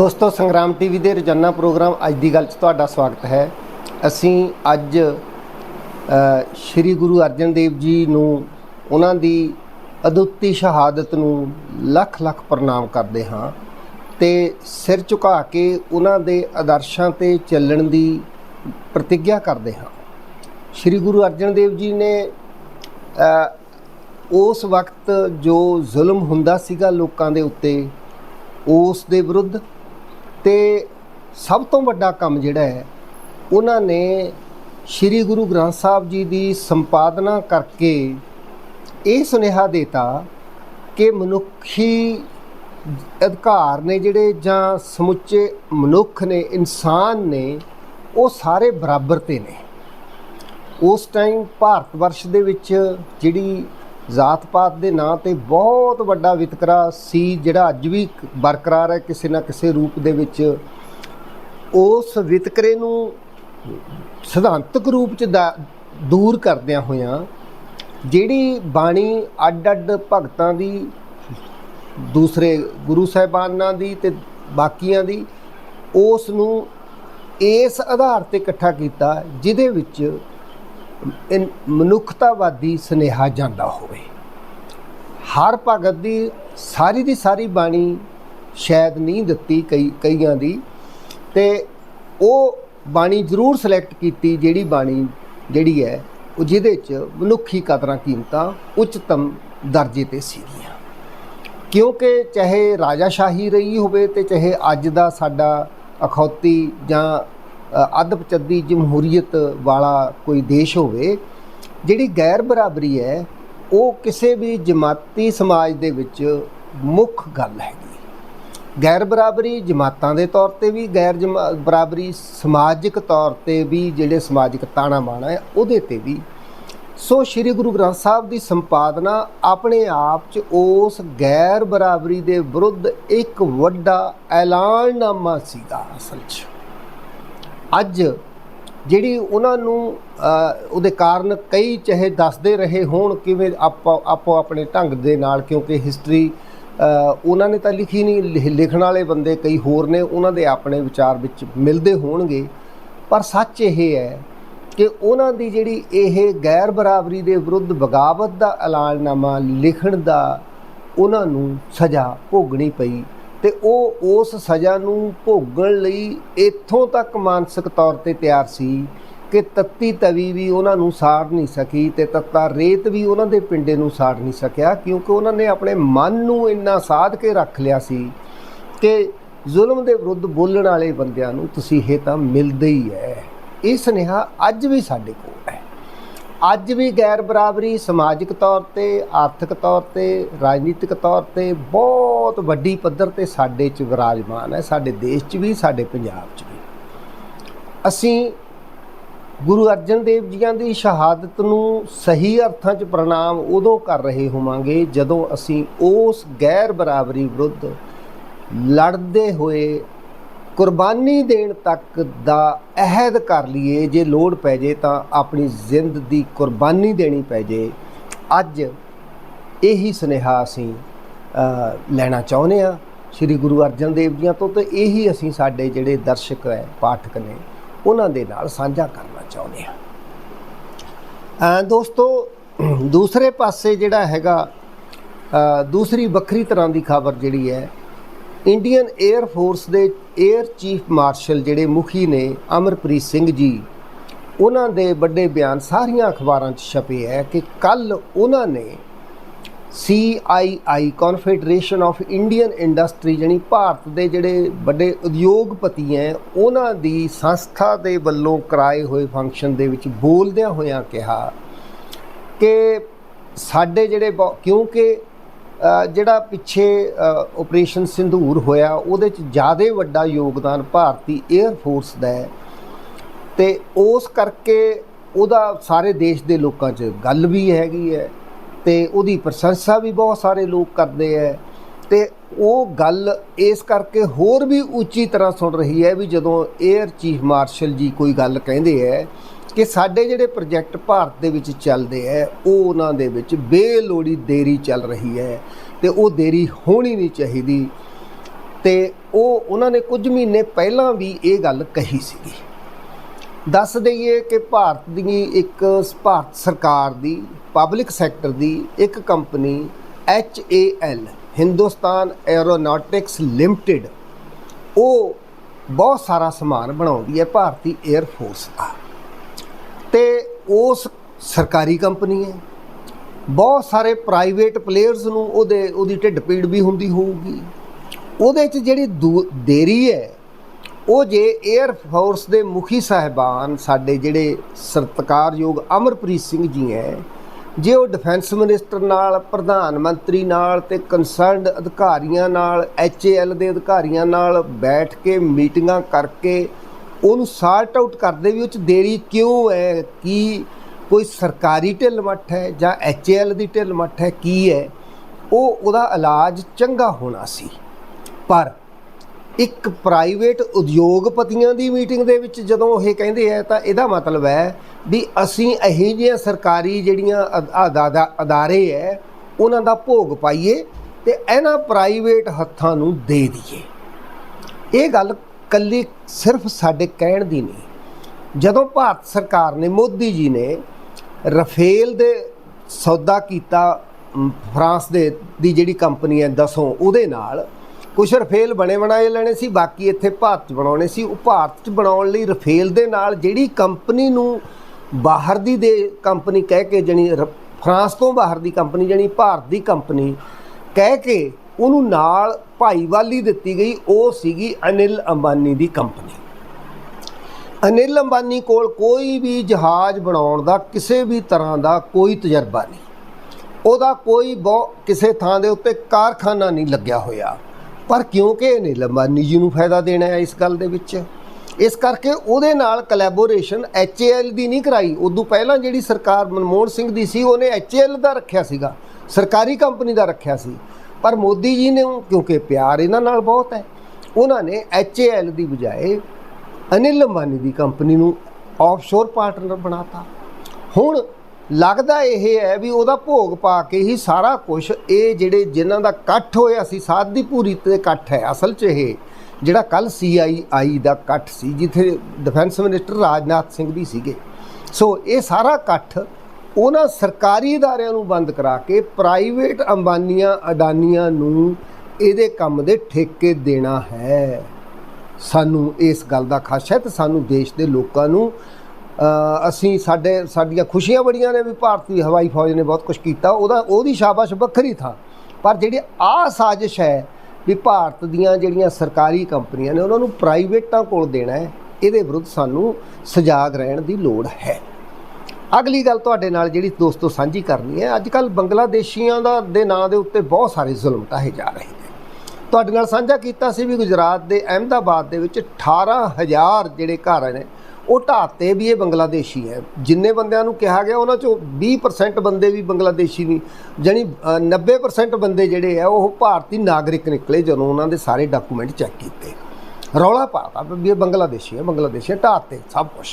ਦੋਸਤੋ, ਸੰਗਰਾਮ ਟੀਵੀ ਦੇ ਰੋਜ਼ਾਨਾ ਪ੍ਰੋਗਰਾਮ ਅੱਜ ਦੀ ਗੱਲ 'ਚ ਤੁਹਾਡਾ ਸਵਾਗਤ ਹੈ। ਅਸੀਂ ਅੱਜ ਸ਼੍ਰੀ ਗੁਰੂ ਅਰਜਨ ਦੇਵ ਜੀ ਨੂੰ ਉਹਨਾਂ ਦੀ ਅਦੁੱਤੀ ਸ਼ਹਾਦਤ ਨੂੰ ਲੱਖ ਲੱਖ ਪ੍ਰਣਾਮ ਕਰਦੇ ਹਾਂ ਤੇ ਸਿਰ ਝੁਕਾ ਕੇ ਉਹਨਾਂ ਦੇ ਆਦਰਸ਼ਾਂ ਤੇ ਚੱਲਣ ਦੀ ਪ੍ਰਤੀਗਿਆ ਕਰਦੇ ਹਾਂ। ਸ਼੍ਰੀ ਗੁਰੂ ਅਰਜਨ ਦੇਵ ਜੀ ਨੇ ਉਸ ਵਕਤ ਜੋ ਜ਼ੁਲਮ ਹੁੰਦਾ ਸੀਗਾ ਲੋਕਾਂ ਦੇ ਉੱਤੇ, ਉਸ ਦੇ ਵਿਰੁੱਧ ਤੇ ਸਭ ਤੋਂ ਵੱਡਾ ਕੰਮ ਜਿਹੜਾ ਹੈ, ਉਹਨਾਂ ਨੇ ਸ੍ਰੀ ਗੁਰੂ ਗ੍ਰੰਥ ਸਾਹਿਬ ਜੀ ਦੀ ਸੰਪਾਦਨਾ ਕਰਕੇ ਇਹ ਸੁਨੇਹਾ ਦਿੱਤਾ ਕਿ ਮਨੁੱਖੀ ਅਧਿਕਾਰ ਨੇ ਜਿਹੜੇ ਜਾਂ ਸਮੁੱਚੇ ਮਨੁੱਖ ਨੇ, ਇਨਸਾਨ ਨੇ, ਉਹ ਸਾਰੇ ਬਰਾਬਰ ਤੇ ਨੇ। ਉਸ ਟਾਈਮ ਭਾਰਤ ਵਰਸ਼ ਦੇ ਵਿੱਚ ਜਿਹੜੀ ਜਾਤ ਪਾਤ ਦੇ ਨਾਂ ਤੇ ਬਹੁਤ ਵੱਡਾ ਵਿਤਕਰਾ ਸੀ, ਜਿਹੜਾ ਅੱਜ ਵੀ ਬਰਕਰਾਰ ਹੈ ਕਿਸੇ ਨਾ ਕਿਸੇ ਰੂਪ ਦੇ ਵਿੱਚ। ਉਸ ਵਿਤਕਰੇ ਨੂੰ ਸਿਧਾਂਤਕ ਰੂਪ ਚ ਦਾ- ਦੂਰ ਕਰਦਿਆਂ ਹੋਇਆਂ ਜਿਹੜੀ ਬਾਣੀ ਅੱਡ-ਅੱਡ ਭਗਤਾਂ ਦੀ, ਦੂਸਰੇ ਗੁਰੂ ਸਾਹਿਬਾਨਾਂ ਦੀ ਤੇ ਬਾਕੀਆਂ ਦੀ, ਉਸ ਨੂੰ ਇਸ ਆਧਾਰ ਤੇ ਇਕੱਠਾ ਕੀਤਾ, ਜਿਹਦੇ ਵਿੱਚ ਮਨੁੱਖਤਾਵਾਦੀ ਸੁਨੇਹਾ ਜਾਂਦਾ ਹੋਵੇ। ਹਰ ਭਗਤ ਦੀ ਸਾਰੀ ਦੀ ਸਾਰੀ ਬਾਣੀ ਸ਼ਾਇਦ ਨਹੀਂ ਦਿੱਤੀ ਕਈ, ਕਈਆਂ ਦੀ। ਤੇ ਉਹ ਬਾਣੀ ਜ਼ਰੂਰ ਸਿਲੈਕਟ ਕੀਤੀ ਜਿਹੜੀ ਬਾਣੀ ਜਿਹੜੀ ਹੈ, ਉਹ ਜਿਹਦੇ ਚ ਮਨੁੱਖੀ ਕਦਰਾਂ ਕੀਮਤਾਂ ਉੱਚਤਮ ਦਰਜੇ ਤੇ ਸੀਗੀਆਂ। ਕਿਉਂਕਿ ਚਾਹੇ ਰਾਜਾਸ਼ਾਹੀ ਰਹੀ ਹੋਵੇ ਤੇ ਚਾਹੇ ਅੱਜ ਦਾ ਸਾਡਾ ਅਖੌਤੀ ਜਾਂ ਅ, ਅੱਧ-ਪਚੱਦੀ ਜਮਹੂਰੀਅਤ ਵਾਲਾ ਕੋਈ ਦੇਸ਼ ਹੋਵੇ ਜਿਹੜੀ ਗੈਰ ਬਰਾਬਰੀ ਹੈ ਉਹ ਕਿਸੇ ਵੀ ਜਮਾਤੀ ਸਮਾਜ ਦੇ ਵਿੱਚ ਮੁੱਖ ਗੱਲ ਹੈਗੀ। ਗੈਰ ਬਰਾਬਰੀ ਜਮਾਤਾਂ ਦੇ ਤੌਰ ਤੇ ਵੀ ਗੈਰ ਜਮਾ- ਬਰਾਬਰੀ ਸਮਾਜਿਕ ਤੌਰ ਤੇ ਵੀ ਜਿਹੜੇ ਸਮਾਜਿਕ ਤਾਣਾ ਬਾਣਾ ਹੈ ਉਹਦੇ ਤੇ ਵੀ। ਸੋ ਸ੍ਰੀ ਗੁਰੂ ਗ੍ਰੰਥ ਸਾਹਿਬ ਦੀ ਸੰਪਾਦਨਾ ਆਪਣੇ ਆਪ 'ਚ ਉਸ ਗੈਰ ਬਰਾਬਰੀ ਦੇ ਵਿਰੁੱਧ ਇੱਕ ਵੱਡਾ ਐਲਾਨਨਾਮਾ ਸੀਗਾ ਅਸਲ 'ਚ। ਅੱਜ ਜਿਹੜੀ ਉਹਨਾਂ ਨੂੰ ਉਹਦੇ ਕਾਰਨ ਕਈ ਚਾਹੇ ਦੱਸਦੇ ਰਹੇ ਹੋਣ ਕਿਵੇਂ ਆਪੋ ਆਪੋ ਆਪਣੇ ਢੰਗ ਦੇ ਨਾਲ, ਕਿਉਂਕਿ ਹਿਸਟਰੀ ਉਹਨਾਂ ਨੇ ਤਾਂ ਲਿਖੀ ਨਹੀਂ ਲਿਖ- ਲਿਖਣ ਵਾਲੇ ਬੰਦੇ ਕਈ ਹੋਰ ਨੇ, ਉਹਨਾਂ ਦੇ ਆਪਣੇ ਵਿਚਾਰ ਵਿੱਚ ਮਿਲਦੇ ਹੋਣਗੇ। ਪਰ ਸੱਚ ਇਹ ਹੈ ਕਿ ਉਹਨਾਂ ਦੀ ਜਿਹੜੀ ਇਹ ਗੈਰ ਬਰਾਬਰੀ ਦੇ ਵਿਰੁੱਧ ਬਗਾਵਤ ਦਾ ਐਲਾਨਨਾਮਾ ਲਿਖਣ ਦਾ ਉਹਨਾਂ ਨੂੰ ਸਜ਼ਾ ਭੋਗਣੀ ਪਈ। ਤੇ ਉਹ ਉਸ ਸਜ਼ਾ ਨੂੰ ਭੋਗਣ ਲਈ ਇੱਥੋਂ ਤੱਕ ਮਾਨਸਿਕ ਤੌਰ ਤੇ ਤਿਆਰ ਸੀ ਕਿ ਤੱਤੀ ਤਵੀ ਵੀ ਉਹਨਾਂ ਨੂੰ ਸਾੜ ਨਹੀਂ ਸਕੀ ਤੇ ਤੱਤਾ ਰੇਤ ਵੀ ਉਹਨਾਂ ਦੇ ਪਿੰਡੇ ਨੂੰ ਸਾੜ ਨਹੀਂ ਸਕਿਆ, ਕਿਉਂਕਿ ਉਹਨਾਂ ਨੇ ਆਪਣੇ ਮਨ ਨੂੰ ਇੰਨਾ ਸਾਧ ਕੇ ਰੱਖ ਲਿਆ ਸੀ ਕਿ ਜ਼ੁਲਮ ਦੇ ਵਿਰੁੱਧ ਬੋਲਣ ਵਾਲੇ ਬੰਦਿਆਂ ਨੂੰ ਤਸੀਹੇ ਤਾਂ ਮਿਲਦੇ ਹੀ ਹੈ। ਇਹ ਸੁਨੇਹਾ ਅੱਜ ਵੀ ਸਾਡੇ ਕੋਲ। ਅੱਜ ਵੀ ਗੈਰ ਬਰਾਬਰੀ, ਸਮਾਜਿਕ ਤੌਰ ਤੇ, ਆਰਥਿਕ ਤੌਰ ਤੇ, ਰਾਜਨੀਤਿਕ ਤੌਰ ਤੇ ਬਹੁਤ ਵੱਡੀ ਪੱਧਰ ਤੇ ਸਾਡੇ 'ਚ ਵਿਰਾਜਮਾਨ ਹੈ, ਸਾਡੇ ਦੇਸ਼ 'ਚ ਵੀ, ਸਾਡੇ ਪੰਜਾਬ 'ਚ ਵੀ। ਅਸੀਂ ਗੁਰੂ ਅਰਜਨ ਦੇਵ ਜੀਆਂ ਦੀ ਸ਼ਹਾਦਤ ਨੂੰ ਸਹੀ ਅਰਥਾਂ 'ਚ ਪ੍ਰਣਾਮ ਉਦੋਂ ਕਰ ਰਹੇ ਹੋਵਾਂਗੇ ਜਦੋਂ ਅਸੀਂ ਉਸ ਗੈਰ ਬਰਾਬਰੀ ਵਿਰੁੱਧ ਲੜਦੇ ਹੋਏ ਕੁਰਬਾਨੀ ਦੇਣ ਤੱਕ ਦਾ ਅਹਿਦ ਕਰ ਲਈਏ, ਜੇ ਲੋੜ ਪੈ ਜੇ ਤਾਂ ਆਪਣੀ ਜ਼ਿੰਦ ਦੀ ਕੁਰਬਾਨੀ ਦੇਣੀ ਪੈ ਜੇ। ਅੱਜ ਇਹੀ ਸੁਨੇਹਾ ਅਸੀਂ ਲੈਣਾ ਚਾਹੁੰਦੇ ਆ ਸ੍ਰੀ ਗੁਰੂ ਅਰਜਨ ਦੇਵ ਜੀਆਂ ਤੋਂ ਤੇ ਇਹੀ ਅਸੀਂ ਸਾਡੇ ਜਿਹੜੇ ਦਰਸ਼ਕ ਹੈ, ਪਾਠਕ ਨੇ, ਉਹਨਾਂ ਦੇ ਨਾਲ ਸਾਂਝਾ ਕਰਨਾ ਚਾਹੁੰਦੇ ਆ ਦੋਸਤੋ, ਦੂਸਰੇ ਪਾਸੇ ਜਿਹੜਾ ਹੈਗਾ ਦੂਸਰੀ ਵੱਖਰੀ ਤਰ੍ਹਾਂ ਦੀ ਖਬਰ ਜਿਹੜੀ ਹੈ ਇੰਡੀਅਨ 에ਅਰ ਫੋਰਸ ਦੇ 에ਅਰ ਚੀਫ ਮਾਰਸ਼ਲ ਜਿਹੜੇ ਮੁਖੀ ਨੇ ਅਮਰਪ੍ਰੀਤ ਸਿੰਘ ਜੀ, ਉਹਨਾਂ ਦੇ ਵੱਡੇ ਬਿਆਨ ਸਾਰੀਆਂ ਅਖਬਾਰਾਂ 'ਚ ਛਪੇ ਹੈ ਕਿ ਕੱਲ ਉਹਨਾਂ ਨੇ CII confederation of Indian industry ਜਾਣੀ ਭਾਰਤ ਦੇ ਜਿਹੜੇ ਵੱਡੇ ਉਦਯੋਗਪਤੀ ਹੈ ਉਹਨਾਂ ਦੀ ਸੰਸਥਾ ਦੇ ਵੱਲੋਂ ਕਰਾਏ ਹੋਏ ਫੰਕਸ਼ਨ ਦੇ ਵਿੱਚ ਬੋਲਦਿਆਂ ਹੋਇਆਂ ਕਿਹਾ ਕਿ ਸਾਡੇ ਜਿਹੜੇ ਬਹੁ- ਕਿਉਂਕਿ ਜਿਹੜਾ ਪਿੱਛੇ ਆਪਰੇਸ਼ਨ ਸਿੰਧੂਰ ਹੋਇਆ, ਉਹਦੇ ਚ ਜ਼ਿਆਦਾ ਵੱਡਾ ਯੋਗਦਾਨ ਭਾਰਤੀ 에ਅਰ ਫੋਰਸ ਦਾ ਹੈ। ਤੇ ਉਸ ਕਰਕੇ ਉਹਦਾ ਸਾਰੇ ਦੇਸ਼ ਦੇ ਲੋਕਾਂ 'ਚ ਗੱਲ ਵੀ ਹੈਗੀ ਹੈ ਤੇ ਉਹਦੀ ਪ੍ਰਸ਼ੰਸਾ ਵੀ ਬਹੁਤ ਸਾਰੇ ਲੋਕ ਕਰਦੇ ਹੈ। ਤੇ ਉਹ ਗੱਲ ਇਸ ਕਰਕੇ ਹੋਰ ਵੀ ਉੱਚੀ ਤਰ੍ਹਾਂ ਸੁਣ ਰਹੀ ਹੈ ਵੀ ਜਦੋਂ 에ਅਰ ਚੀਫ ਮਾਰਸ਼ਲ ਜੀ ਕੋਈ ਗੱਲ ਕਹਿੰਦੇ ਹੈ ਕਿ ਸਾਡੇ ਜਿਹੜੇ ਪ੍ਰੋਜੈਕਟ ਭਾਰਤ ਦੇ ਵਿੱਚ ਚੱਲਦੇ ਹੈ ਉਹ ਉਹਨਾਂ ਦੇ ਵਿੱਚ ਬੇਲੋੜੀ ਦੇਰੀ ਚੱਲ ਰਹੀ ਹੈ ਤੇ ਉਹ ਦੇਰੀ ਹੋਣੀ ਨਹੀਂ ਚਾਹੀਦੀ। ਤੇ ਉਹ ਉਹਨਾਂ ਨੇ ਕੁਝ ਮਹੀਨੇ ਪਹਿਲਾਂ ਵੀ ਇਹ ਗੱਲ ਕਹੀ ਸੀਗੀ। ਦੱਸ ਦਈਏ ਕਿ ਭਾਰਤ ਦੀ ਇੱਕ ਭਾਰਤ ਸਰਕਾਰ ਦੀ, ਪਬਲਿਕ ਸੈਕਟਰ ਦੀ ਇੱਕ company HAL Hindustan aeronautics limited, ਉਹ ਬਹੁਤ ਸਾਰਾ ਸਮਾਨ ਬਣਾਉਂਦੀ ਹੈ ਭਾਰਤੀ 에ਅਰ ਫੋਰਸ ਦਾ। ਉਸ ਸਰਕਾਰੀ ਕੰਪਨੀ ਹੈ। ਬਹੁਤ ਸਾਰੇ ਪ੍ਰਾਈਵੇਟ ਪਲੇਅਰਸ ਨੂੰ ਉਹਦੇ, ਉਹਦੀ ਢਿੱਡ ਪੀੜ ਵੀ ਹੁੰਦੀ ਹੋਊਗੀ। ਉਹਦੇ 'ਚ ਜਿਹੜੀ ਦੂ- ਦੇਰੀ ਹੈ, ਉਹ ਜੇ 에ਅਰ ਫੋਰਸ ਦੇ ਮੁਖੀ ਸਾਹਿਬਾਨ ਸਾਡੇ ਜਿਹੜੇ ਸਤਿਕਾਰਯੋਗ ਅਮਰਪ੍ਰੀਤ ਸਿੰਘ ਜੀ ਹੈ, ਜੇ ਉਹ ਡਿਫੈਂਸ ਮਿਨਿਸਟਰ ਨਾਲ, ਪ੍ਰਧਾਨ ਮੰਤਰੀ ਨਾਲ ਤੇ ਕੰਸਰਨਡ ਅਧਿਕਾਰੀਆਂ ਨਾਲ ਐਚਏਐਲ ਦੇ ਅਧਿਕਾਰੀਆਂ ਨਾਲ ਬੈਠ ਕੇ ਮੀਟਿੰਗਾਂ ਕਰਕੇ ਉਹਨੂੰ ਸਾਰਟ ਆਊਟ ਕਰਦੇ ਵੀ ਉਹ ਚ ਦੇਰੀ ਕਿਉਂ ਹੈ? ਕੀ ਕੋਈ ਸਰਕਾਰੀ ਢਿੱਲ ਮੱਠ ਹੈ ਜਾਂ ਐਚਏਐਲ ਦੀ ਢਿੱਲ ਮੱਠ ਹੈ? ਕੀ ਹੈ? ਉਹ ਉਹਦਾ ਇਲਾਜ ਚੰਗਾ ਹੋਣਾ ਸੀ। ਪਰ ਇੱਕ ਪ੍ਰਾਈਵੇਟ ਉਦਯੋਗਪਤੀਆਂ ਦੀ ਮੀਟਿੰਗ ਦੇ ਵਿੱਚ ਜਦੋਂ ਇਹ ਕਹਿੰਦੇ ਆ, ਤਾਂ ਇਹਦਾ ਮਤਲਬ ਹੈ ਵੀ ਅਸੀਂ ਇਹੋ ਜਿਹੀਆਂ ਸਰਕਾਰੀ ਜਿਹੜੀਆਂ ਅਦਾਦਾ- ਅਦਾਰੇ ਹੈ, ਉਹਨਾਂ ਦਾ ਭੋਗ ਪਾਈਏ ਤੇ ਇਹਨਾਂ ਪ੍ਰਾਈਵੇਟ ਹੱਥਾਂ ਨੂੰ ਦੇ ਦਈਏ। ਇਹ ਗੱਲ ਕੱਲੀ ਸਿਰਫ ਸਾਡੇ ਕਹਿਣ ਦੀ ਨਹੀਂ। ਜਦੋਂ ਭਾਰਤ ਸਰਕਾਰ ਨੇ, ਮੋਦੀ ਜੀ ਨੇ ਰਫੇਲ ਦੇ ਸੌਦਾ ਕੀਤਾ ਫਰਾਂਸ ਦੇ, ਦੀ ਜਿਹੜੀ ਕੰਪਨੀ ਹੈ ਦਸੋਂ, ਉਹਦੇ ਨਾਲ ਕੁਝ ਰਫੇਲ ਬਣੇ ਬਣਾਏ ਲੈਣੇ ਸੀ, ਬਾਕੀ ਇੱਥੇ ਭਾਰਤ 'ਚ ਬਣਾਉਣੇ ਸੀ। ਉਹ ਭਾਰਤ 'ਚ ਬਣਾਉਣ ਲਈ ਰਫੇਲ ਦੇ ਨਾਲ ਜਿਹੜੀ ਕੰਪਨੀ ਨੂੰ ਬਾਹਰ ਦੀ ਦੇ ਕੰਪਨੀ ਕਹਿ ਕੇ ਜਣੀ, ਫਰਾਂਸ ਤੋਂ ਬਾਹਰ ਦੀ ਕੰਪਨੀ, ਜਣੀ ਭਾਰਤ ਦੀ ਕੰਪਨੀ ਕਹਿ ਕੇ ਉਹਨੂੰ ਨਾਲ ਭਾਈਵਾਲੀ ਦਿੱਤੀ ਗਈ, ਉਹ ਸੀਗੀ ਅਨਿਲ ਅੰਬਾਨੀ ਦੀ ਕੰਪਨੀ। ਅਨਿਲ ਅੰਬਾਨੀ ਕੋਲ ਕੋਈ ਵੀ ਜਹਾਜ਼ ਬਣਾਉਣ ਦਾ ਕਿਸੇ ਵੀ ਤਰ੍ਹਾਂ ਦਾ ਕੋਈ ਤਜਰਬਾ ਨਹੀਂ। ਉਹਦਾ ਕੋਈ ਬਹੁ, ਕਿਸੇ ਥਾਂ ਦੇ ਉੱਤੇ ਕਾਰਖਾਨਾ ਨਹੀਂ ਲੱਗਿਆ ਹੋਇਆ। ਪਰ ਕਿਉਂਕਿ ਅਨਿਲ ਅੰਬਾਨੀ ਜੀ ਨੂੰ ਫਾਇਦਾ ਦੇਣਾ ਹੈ ਇਸ ਗੱਲ ਦੇ ਵਿੱਚ, ਇਸ ਕਰਕੇ ਉਹਦੇ ਨਾਲ ਕੋਲੈਬੋਰੇਸ਼ਨ ਐਚਏਐਲ ਦੀ ਨਹੀਂ ਕਰਾਈ। ਉਦੋਂ ਪਹਿਲਾਂ ਜਿਹੜੀ ਸਰਕਾਰ ਮਨਮੋਹਨ ਸਿੰਘ ਦੀ ਸੀ, ਉਹਨੇ ਐਚਏਐਲ ਦਾ ਰੱਖਿਆ ਸੀਗਾ, ਸਰਕਾਰੀ ਕੰਪਨੀ ਦਾ ਰੱਖਿਆ ਸੀ। ਪਰ ਮੋਦੀ ਜੀ ਨੇ ਕਿਉਂਕਿ ਪਿਆਰ ਇਹਨਾਂ ਨਾਲ ਬਹੁਤ ਹੈ, ਉਹਨਾਂ ਨੇ ਐਚਏਐਲ ਦੀ ਬਜਾਏ ਅਨਿਲ ਅੰਬਾਨੀ ਦੀ ਕੰਪਨੀ ਨੂੰ ਆਫਸ਼ੋਰ ਪਾਰਟਨਰ ਬਣਾਤਾ। ਹੁਣ ਲੱਗਦਾ ਇਹ ਹੈ ਵੀ ਉਹਦਾ ਭੋਗ ਪਾ ਕੇ ਹੀ ਸਾਰਾ ਕੁਝ ਇਹ ਜਿਹੜੇ ਜਿਨ੍ਹਾਂ ਦਾ ਇਕੱਠ ਹੋਇਆ ਸੀ ਸਾਧ ਦੀ ਪੂਰੀ ਤੇ ਇਕੱਠ ਹੈ, ਅਸਲ 'ਚ ਇਹ ਜਿਹੜਾ ਕੱਲ ਸੀਆਈਆਈ ਦਾ ਇਕੱਠ ਸੀ, ਜਿੱਥੇ ਡਿਫੈਂਸ ਮਿਨਿਸਟਰ ਰਾਜਨਾਥ ਸਿੰਘ ਵੀ ਸੀਗੇ। ਸੋ ਇਹ ਸਾਰਾ ਇਕੱਠ ਉਹਨਾਂ ਸਰਕਾਰੀ ਅਦਾਰਿਆਂ ਨੂੰ ਬੰਦ ਕਰਾ ਕੇ ਪ੍ਰਾਈਵੇਟ ਅੰਬਾਨੀਆਂ, ਅਡਾਨੀਆਂ ਨੂੰ ਇਹਦੇ ਕੰਮ ਦੇ ਠੇਕੇ ਦੇਣਾ ਹੈ। ਸਾਨੂੰ ਇਸ ਗੱਲ ਦਾ ਖਦਸ਼ਾ ਹੈ ਤੇ ਸਾਨੂੰ ਦੇਸ਼ ਦੇ ਲੋਕਾਂ ਨੂੰ ਅਸੀਂ ਸਾਡੇ, ਸਾਡੀਆਂ ਖੁਸ਼ੀਆਂ ਬੜੀਆਂ ਨੇ ਵੀ ਭਾਰਤੀ ਹਵਾਈ ਫੌਜ ਨੇ ਬਹੁਤ ਕੁਝ ਕੀਤਾ। ਉਹਦਾ, ਉਹਦੀ ਸ਼ਾਬਾਸ਼ ਵੱਖਰੀ ਥਾ। ਪਰ ਜਿਹੜੀ ਆ ਸਾਜ਼ਿਸ਼ ਹੈ ਵੀ ਭਾਰਤ ਦੀਆਂ ਜਿਹੜੀਆਂ ਸਰਕਾਰੀ ਕੰਪਨੀਆਂ ਨੇ, ਉਹਨਾਂ ਨੂੰ ਪ੍ਰਾਈਵੇਟਾਂ ਕੋਲ ਦੇਣਾ ਹੈ, ਇਹਦੇ ਵਿਰੁੱਧ ਸਾਨੂੰ ਸਜਾਗ ਰਹਿਣ ਦੀ ਲੋੜ ਹੈ। ਅਗਲੀ ਗੱਲ ਤੁਹਾਡੇ ਨਾਲ ਜਿਹੜੀ ਦੋਸਤੋ ਸਾਂਝੀ ਕਰਨੀ ਹੈ ਅੱਜ ਕੱਲ ਬੰਗਲਾਦੇਸ਼ੀਆਂ ਦਾ ਦੇ ਨਾਂ ਦੇ ਉੱਤੇ ਬਹੁਤ ਸਾਰੇ ਜ਼ੁਲਮ ਢਾਹੇ ਜਾ ਰਹੇ ਨੇ। ਤੁਹਾਡੇ ਨਾਲ ਸਾਂਝਾ ਕੀਤਾ ਸੀ ਵੀ ਗੁਜਰਾਤ ਦੇ ਅਹਿਮਦਾਬਾਦ ਦੇ ਵਿੱਚ 18000 ਜਿਹੜੇ ਘਰ ਨੇ ਉਹ ਢਾਤੇ ਵੀ ਇਹ ਬੰਗਲਾਦੇਸ਼ੀ ਹੈ। ਜਿੰਨੇ ਬੰਦਿਆਂ ਨੂੰ ਕਿਹਾ ਗਿਆ ਉਹਨਾਂ ਚੋਂ 20% ਬੰਦੇ ਵੀ ਬੰਗਲਾਦੇਸ਼ੀ ਨਹੀਂ ਜਾਣੀ ਅ, 90% ਬੰਦੇ ਜਿਹੜੇ ਆ ਉਹ ਭਾਰਤੀ ਨਾਗਰਿਕ ਨਿਕਲੇ ਜਦੋਂ ਉਹਨਾਂ ਦੇ ਸਾਰੇ ਡਾਕੂਮੈਂਟ ਚੈੱਕ ਕੀਤੇ। ਰੌਲਾ ਪਾਤਾ ਵੀ ਇਹ ਬੰਗਲਾਦੇਸ਼ੀ ਹੈ ਬੰਗਲਾਦੇਸ਼ੀ ਹੈ ਢਾਤੇ ਸਭ ਕੁਝ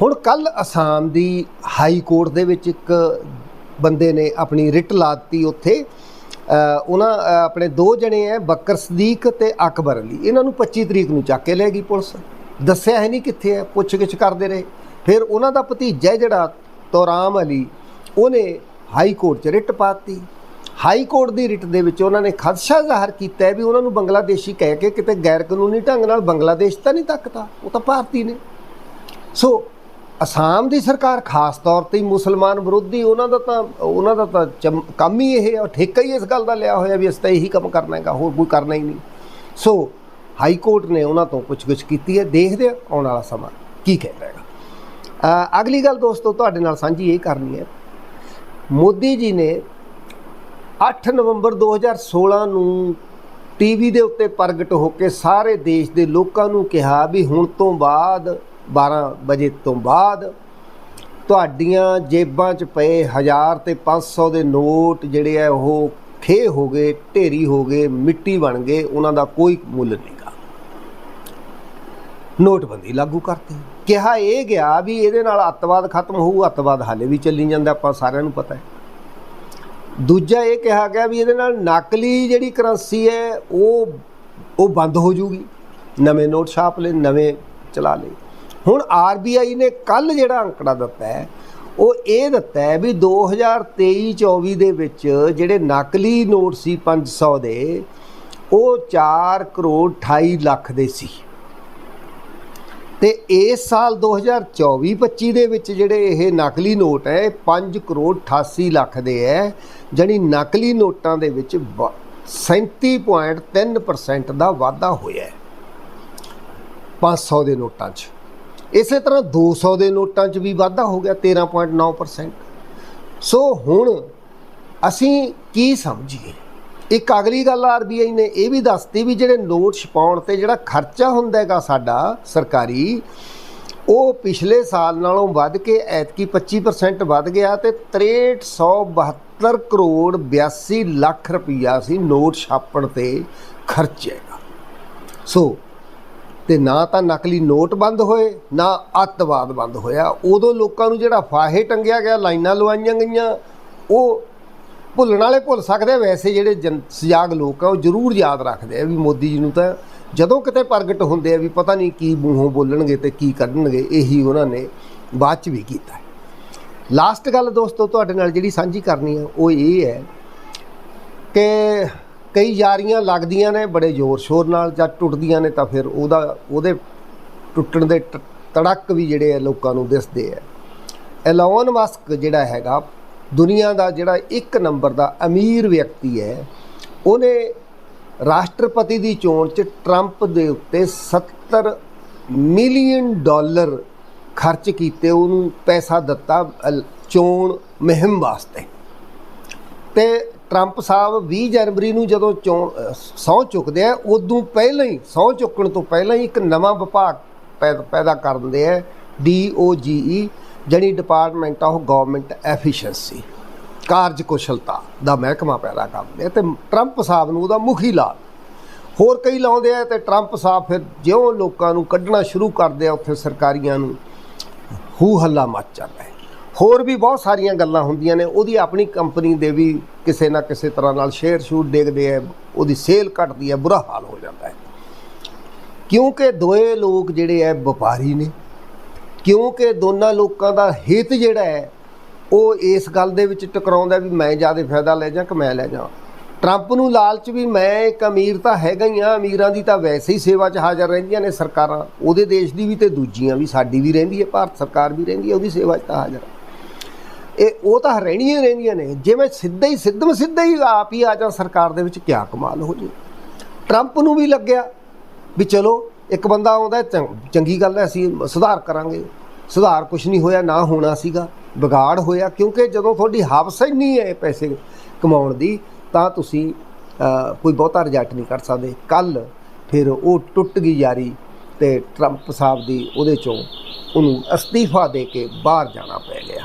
ਹੁਣ ਕੱਲ ਅਸਾਮ ਦੀ ਹਾਈ ਕੋਰਟ ਦੇ ਵਿੱਚ ਇੱਕ ਬੰਦੇ ਨੇ ਆਪਣੀ ਰਿਟ ਲਾਤੀ ਉੱਥੇ। ਉਹਨਾਂ ਆਪਣੇ ਦੋ ਜਣੇ ਐ, ਬੱਕਰ ਸਦੀਕ ਤੇ ਅਕਬਰ ਅਲੀ। ਇਹਨਾਂ ਨੂੰ 25 ਤਰੀਕ ਨੂੰ ਚੱਕ ਕੇ ਲੈ ਗਈ ਪੁਲਿਸ। ਦੱਸਿਆ ਹੈ ਨਹੀਂ ਕਿੱਥੇ ਹੈ ਪੁੱਛਗਿੱਛ ਕਰਦੇ ਰਹੇ। ਫਿਰ ਉਹਨਾਂ ਦਾ ਭਤੀਜਾ ਜਿਹੜਾ, ਤੋਰਾਮ ਅਲੀ, ਉਹਨੇ ਹਾਈ ਕੋਰਟ 'ਚ ਰਿਟ ਪਾਤੀ। ਹਾਈ ਕੋਰਟ ਦੀ ਰਿਟ ਦੇ ਵਿੱਚ ਉਹਨਾਂ ਨੇ ਖਦਸ਼ਾ ਜ਼ਾਹਰ ਕੀਤਾ ਵੀ ਉਹਨਾਂ ਨੂੰ ਬੰਗਲਾਦੇਸ਼ੀ ਕਹਿ ਕੇ ਕਿਤੇ ਗੈਰ ਕਾਨੂੰਨੀ ਢੰਗ ਨਾਲ ਬੰਗਲਾਦੇਸ਼ ਤਾਂ ਨਹੀਂ ਤੱਕਦਾ। ਉਹ ਤਾਂ ਭਾਰਤੀ ਨੇ। ਸੋ ਅਸਾਮ ਦੀ ਸਰਕਾਰ ਖਾਸ ਤੌਰ ਤੇ ਹੀ ਮੁਸਲਮਾਨ ਵਿਰੋਧੀ, ਉਹਨਾਂ ਦਾ ਤਾਂ, ਉਹਨਾਂ ਦਾ ਤਾਂ ਚਮ- ਕੰਮ ਹੀ ਇਹ ਹੈ ਠੇਕਾ ਹੀ ਇਸ ਗੱਲ ਦਾ ਲਿਆ ਹੋਇਆ ਵੀ ਅਸੀਂ ਤਾਂ ਇਹੀ ਕੰਮ ਕਰਨਾ ਹੈਗਾ, ਹੋਰ ਕੋਈ ਕਰਨਾ ਹੀ ਨਹੀਂ। ਸੋ ਹਾਈ ਕੋਰਟ ਨੇ ਉਹਨਾਂ ਤੋਂ ਪੁੱਛਗਿੱਛ ਕੀਤੀ ਹੈ, ਦੇਖਦੇ ਹਾਂ ਆਉਣ ਵਾਲਾ ਸਮਾਂ ਕੀ ਕਹਿੰਦਾ ਹੈਗਾ। ਅਗਲੀ ਗੱਲ ਦੋਸਤੋ, ਤੁਹਾਡੇ ਨਾਲ ਸਾਂਝੀ ਇਹ ਕਰਨੀ ਹੈ। ਮੋਦੀ ਜੀ ਨੇ 8 ਨਵੰਬਰ 2016 ਨੂੰ ਟੀਵੀ ਦੇ ਉੱਤੇ ਪ੍ਰਗਟ ਹੋ ਕੇ ਸਾਰੇ ਦੇਸ਼ ਦੇ ਲੋਕਾਂ ਨੂੰ ਕਿਹਾ ਵੀ ਹੁਣ ਤੋਂ ਬਾਅਦ 12 ਵਜੇ ਤੋਂ ਬਾਅਦ ਤੁਹਾਡੀਆਂ ਜੇਬਾਂ 'ਚ ਪਏ 1000 ਤੇ 500 ਦੇ ਨੋਟ ਜਿਹੜੇ ਆ, ਉਹ ਖੇ ਹੋ ਗਏ, ਢੇਰੀ ਹੋ ਗਏ, ਮਿੱਟੀ ਬਣ ਗਏ, ਉਹਨਾਂ ਦਾ ਕੋਈ ਮੁੱਲ ਨਹੀਂਗਾ ਨੋਟਬੰਦੀ ਲਾਗੂ ਕਰਤੀ। ਕਿਹਾ ਇਹ ਗਿਆ ਵੀ ਇਹਦੇ ਨਾਲ ਅੱਤਵਾਦ ਖਤਮ ਹੋਊ, ਅੱਤਵਾਦ ਹਾਲੇ ਵੀ ਚੱਲੀ ਜਾਂਦਾ, ਆਪਾਂ ਸਾਰਿਆਂ ਨੂੰ ਪਤਾ ਹੈ। ਦੂਜਾ ਇਹ ਕਿਹਾ ਗਿਆ ਵੀ ਇਹਦੇ ਨਾਲ ਨਕਲੀ ਜਿਹੜੀ ਕਰੰਸੀ ਹੈ, ਉਹ ਉਹ ਬੰਦ ਹੋ ਜੂਗੀ। ਨਵੇਂ ਨੋਟ ਛਾਪ ਲੈ ਨਵੇਂ ਚਲਾ ਲੈ ਹੁਣ ਆਰਬੀਆਈ ਨੇ ਕੱਲ ਜਿਹੜਾ ਅੰਕੜਾ ਦਿੱਤਾ ਹੈ, ਉਹ ਇਹ ਦਿੱਤਾ ਹੈ ਵੀ 2023-24 ਦੇ ਵਿੱਚ ਜਿਹੜੇ ਨਕਲੀ ਨੋਟ ਸੀ 500 ਦੇ, ਉਹ 4 ਕਰੋੜ 28 ਲੱਖ ਦੇ ਸੀ। ਤੇ ਇਸ ਸਾਲ 2024-25 ਦੇ ਵਿੱਚ ਜਿਹੜੇ ਇਹ ਨਕਲੀ ਨੋਟ ਹੈ, ਇਹ 5 ਕਰੋੜ 88 ਲੱਖ ਦੇ ਹੈ, ਜਾਣੀ ਨਕਲੀ ਨੋਟਾਂ ਦੇ ਵਿੱਚ ਬ- 37.3% ਦਾ ਵਾਧਾ ਹੋਇਆ ਹੈ 500 ਦੇ ਨੋਟਾਂ 'ਚ। ਇਸੇ ਤਰ੍ਹਾਂ 200 ਦੇ ਨੋਟਾਂ 'ਚ ਵੀ ਵਾਧਾ ਹੋ ਗਿਆ 13.9% ਸੋ ਹੁਣ ਅਸੀਂ ਕੀ ਸਮਝੀਏ? ਇੱਕ ਅਗਲੀ ਗੱਲ ਆਰਬੀਆਈ ਨੇ ਇਹ ਵੀ ਦੱਸਤੀ ਵੀ ਜਿਹੜੇ ਨੋਟ ਛਪਾਉਣ ਤੇ ਜਿਹੜਾ ਖਰਚਾ ਹੁੰਦਾ ਹੈਗਾ ਸਾਡਾ ਸਰਕਾਰੀ, ਉਹ ਪਿਛਲੇ ਸਾਲ ਨਾਲੋਂ ਵੱਧ ਕੇ ਐਤਕੀ 25% ਵੱਧ ਗਿਆ ਤੇ 6372 ਕਰੋੜ 82 ਲੱਖ ਰੁਪਈਆ ਸੀ ਨੋਟ ਛਾਪਣ ਤੇ ਖਰਚੇਗਾ ਸੋ ਤੇ ਨਾ ਤਾਂ ਨਕਲੀ ਨੋਟ ਬੰਦ ਹੋਏ, ਨਾ ਅੱਤਵਾਦ ਬੰਦ ਹੋਇਆ। ਉਦੋਂ ਲੋਕਾਂ ਨੂੰ ਜਿਹੜਾ ਫਾਹੇ ਟੰਗਿਆ ਗਿਆ, ਲਾਈਨਾਂ ਲਵਾਈਆਂ ਗਈਆਂ, ਉਹ ਭੁੱਲਣ ਵਾਲੇ ਭੁੱਲ ਸਕਦੇ ਵੈਸੇ ਜਿਹੜੇ ਜਨ- ਸਜਾਗ ਲੋਕ ਆ, ਉਹ ਜ਼ਰੂਰ ਯਾਦ ਰੱਖਦੇ ਆ ਵੀ ਮੋਦੀ ਜੀ ਨੂੰ ਤਾਂ ਜਦੋਂ ਕਿਤੇ ਪ੍ਰਗਟ ਹੁੰਦੇ ਆ ਵੀ ਪਤਾ ਨਹੀਂ ਕੀ ਮੂੰਹੋਂ ਬੋਲਣਗੇ ਤੇ ਕੀ ਕੱਢਣਗੇ ਇਹੀ ਉਹਨਾਂ ਨੇ ਬਾਅਦ ਚ ਵੀ ਕੀਤਾ। ਲਾਸਟ ਗੱਲ ਦੋਸਤੋ, ਤੁਹਾਡੇ ਨਾਲ ਜਿਹੜੀ ਸਾਂਝੀ ਕਰਨੀ ਆ, ਉਹ ਇਹ ਹੈ ਕਿ ਕਈ ਯਾਰੀਆਂ ਲੱਗਦੀਆਂ ਨੇ, ਬੜੇ ਜ਼ੋਰ ਸ਼ੋਰ ਨਾਲ ਜਾਂ ਟੁੱਟਦੀਆਂ ਨੇ ਤਾਂ ਫਿਰ ਉਹਦਾ, ਉਹਦੇ ਟੁੱਟਣ ਦੇ ਟ- ਤੜਕ ਵੀ ਜਿਹੜੇ ਆ ਲੋਕਾਂ ਨੂੰ ਦਿਸਦੇ ਆ। ਐਲੋਨ ਮਸਕ ਜਿਹੜਾ ਹੈਗਾ, ਦੁਨੀਆ ਦਾ ਜਿਹੜਾ ਇੱਕ ਨੰਬਰ ਦਾ ਅਮੀਰ ਵਿਅਕਤੀ ਹੈ, ਉਹਨੇ ਰਾਸ਼ਟਰਪਤੀ ਦੀ ਚੋਣ 'ਚ ਟਰੰਪ ਦੇ ਉੱਤੇ 70 ਮਿਲੀਅਨ ਡਾਲਰ ਖਰਚ ਕੀਤੇ, ਉਹਨੂੰ ਪੈਸਾ ਦਿੱਤਾ ਚੋਣ ਮੁਹਿੰਮ ਵਾਸਤੇ। ਤੇ ਟਰੰਪ ਸਾਹਿਬ 20 ਜਨਵਰੀ ਨੂੰ ਜਦੋਂ ਚੋਣ ਸਹੁੰ ਚੁੱਕਦੇ ਆ, ਉਦੋਂ ਪਹਿਲਾਂ ਹੀ, ਸਹੁੰ ਚੁੱਕਣ ਤੋਂ ਪਹਿਲਾਂ ਹੀ ਇੱਕ ਨਵਾਂ ਵਿਭਾਗ ਪੈਦ- ਪੈਦਾ ਕਰ ਦਿੰਦੇ ਆ ਡੀਓਜੀਈ ਜਿਹੜੀ ਡਿਪਾਰਟਮੈਂਟ ਆਫ ਗਵਰਨਮੈਂਟ ਐਫੀਸ਼ੀਐਂਸੀ ਕਾਰਜਕੁਸ਼ਲਤਾ ਦਾ ਮਹਿਕਮਾ ਪੈਦਾ ਕਰਦੇ ਆ ਤੇ ਟਰੰਪ ਸਾਹਿਬ ਨੂੰ ਉਹਦਾ ਮੁਖੀ ਲਾ ਹੋਰ ਕਈ ਲਾਉਂਦੇ ਆ ਤੇ ਟਰੰਪ ਸਾਹਿਬ ਫਿਰ ਜਿਉਂ ਲੋਕਾਂ ਨੂੰ ਕੱਢਣਾ ਸ਼ੁਰੂ ਕਰਦੇ ਆ, ਉੱਥੇ ਸਰਕਾਰੀਆਂ ਨੂੰ ਹੂ ਹੱਲਾ ਮਚ ਜਾਂਦਾ ਹੈ। ਹੋਰ ਵੀ ਬਹੁਤ ਸਾਰੀਆਂ ਗੱਲਾਂ ਹੁੰਦੀਆਂ ਨੇ, ਉਹਦੀ ਆਪਣੀ ਕੰਪਨੀ ਦੇ ਵੀ ਕਿਸੇ ਨਾ ਕਿਸੇ ਤਰ੍ਹਾਂ ਨਾਲ ਸ਼ੇਅਰ ਸ਼ੂਟ ਦੇਖਦੇ ਆ, ਉਹਦੀ ਸੇਲ ਘਟਦੀ ਹੈ ਬੁਰਾ ਹਾਲ ਹੋ ਜਾਂਦਾ ਹੈ। ਕਿਉਂਕਿ ਦੋਏ ਲੋਕ ਜਿਹੜੇ ਹੈ ਵਪਾਰੀ ਨੇ, ਕਿਉਂਕਿ ਦੋਨਾਂ ਲੋਕਾਂ ਦਾ ਹਿੱਤ ਜਿਹੜਾ ਹੈ ਉਹ ਇਸ ਗੱਲ ਦੇ ਵਿੱਚ ਟਕਰਾਉਂਦਾ ਵੀ ਮੈਂ ਜ਼ਿਆਦਾ ਫਾਇਦਾ ਲੈ ਜਾਂ ਕਿ ਮੈਂ ਲੈ ਜਾਂ। ਟਰੰਪ ਨੂੰ ਲਾਲਚ ਵੀ ਮੈਂ, ਇੱਕ ਅਮੀਰ ਤਾਂ ਹੈਗਾ ਹੀ ਆ, ਅਮੀਰਾਂ ਦੀ ਤਾਂ ਵੈਸੇ ਹੀ ਸੇਵਾ 'ਚ ਹਾਜ਼ਰ ਰਹਿੰਦੀਆਂ ਨੇ ਸਰਕਾਰਾਂ, ਉਹਦੇ ਦੇਸ਼ ਦੀ ਵੀ ਤੇ ਦੂਜੀਆਂ ਵੀ, ਸਾਡੀ ਵੀ ਰਹਿੰਦੀ ਹੈ, ਭਾਰਤ ਸਰਕਾਰ ਵੀ ਰਹਿੰਦੀ ਹੈ, ਉਹਦੀ ਸੇਵਾ 'ਚ ਤਾਂ ਹਾਜ਼ਰ ਇਹ ਉਹ ਤਾਂ ਰਹਿਣੀਆਂ ਹੀ ਰਹਿੰਦੀਆਂ ਨੇ। ਜੇ ਮੈਂ ਸਿੱਧਾ ਹੀ, ਸਿੱਧਮ ਸਿੱਧਾ ਹੀ ਆਪ ਹੀ ਆ ਜਾ ਸਰਕਾਰ ਦੇ ਵਿੱਚ ਕਿਆ ਕਮਾਲ ਹੋ ਜੇ। ਟਰੰਪ ਨੂੰ ਵੀ ਲੱਗਿਆ ਵੀ ਚਲੋ, ਇੱਕ ਬੰਦਾ ਆਉਂਦਾ, ਚੰ- ਚੰਗੀ ਗੱਲ ਹੈ, ਅਸੀਂ ਸੁਧਾਰ ਕਰਾਂਗੇ। ਸੁਧਾਰ ਕੁਝ ਨਹੀਂ ਹੋਇਆ, ਨਾ ਹੋਣਾ ਸੀਗਾ। ਵਿਗਾੜ ਹੋਇਆ, ਕਿਉਂਕਿ ਜਦੋਂ ਤੁਹਾਡੀ ਹਵਸ ਇੰਨੀ ਹੈ ਪੈਸੇ ਕਮਾਉਣ ਦੀ, ਤਾਂ ਤੁਸੀਂ ਕੋਈ ਬਹੁਤਾ ਰਿਜੈਕਟ ਨਹੀਂ ਕਰ ਸਕਦੇ। ਕੱਲ ਫਿਰ ਉਹ ਟੁੱਟ ਗਈ ਯਾਰੀ ਤੇ ਟਰੰਪ ਸਾਹਿਬ ਦੀ ਉਹਦੇ ਚੋਂ ਉਹਨੂੰ ਅਸਤੀਫਾ ਦੇ ਕੇ ਬਾਹਰ ਜਾਣਾ ਪੈ ਗਿਆ।